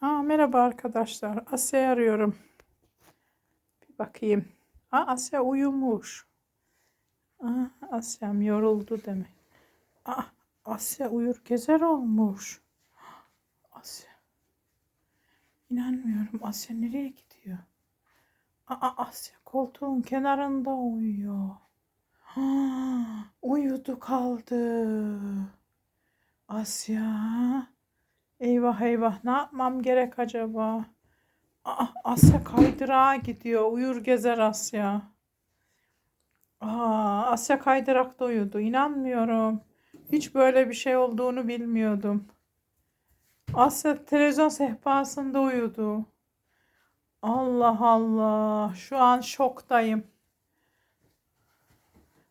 Aa, merhaba arkadaşlar. Asya'yı arıyorum. Bir bakayım. Aa, Asya uyumuş. Aa, Asya'm yoruldu demek. Aa, Asya uyur gezer olmuş. Asya. İnanmıyorum. Asya nereye gidiyor? Aa, Asya koltuğun kenarında uyuyor. Ha, uyudu kaldı. Asya. Eyvah eyvah ne yapmam gerek acaba? Aa, Asya kaydırağa gidiyor. Uyur gezer Asya. Aa, Asya kaydırakta uyudu. İnanmıyorum. Hiç böyle bir şey olduğunu bilmiyordum. Asya televizyon sehpasında uyudu. Allah Allah. Şu an şoktayım.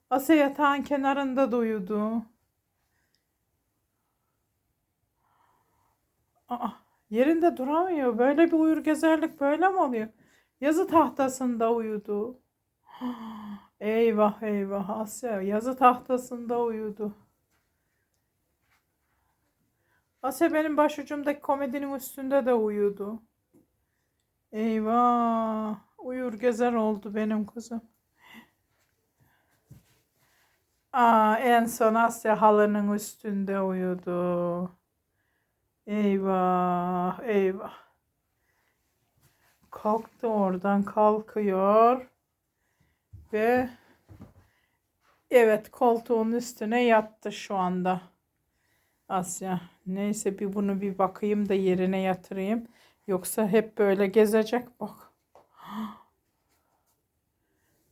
Asya yatağın kenarında da uyudu. Aa, yerinde duramıyor. Böyle bir uyur gezerlik böyle mi oluyor? Yazı tahtasında uyudu. Eyvah eyvah Asya yazı tahtasında uyudu. Asya benim başucumdaki komedinin üstünde de uyudu. Eyvah uyur gezer oldu benim kızım. Aa, en son Asya halının üstünde uyudu. Eyvah, eyvah. Kalktı oradan kalkıyor ve evet koltuğun üstüne yattı şu anda. Asya. Neyse bir bunu bir bakayım da yerine yatırayım. Yoksa hep böyle gezecek bak.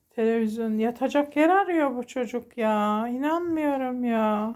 Televizyon yatacak yer arıyor bu çocuk ya. İnanmıyorum ya.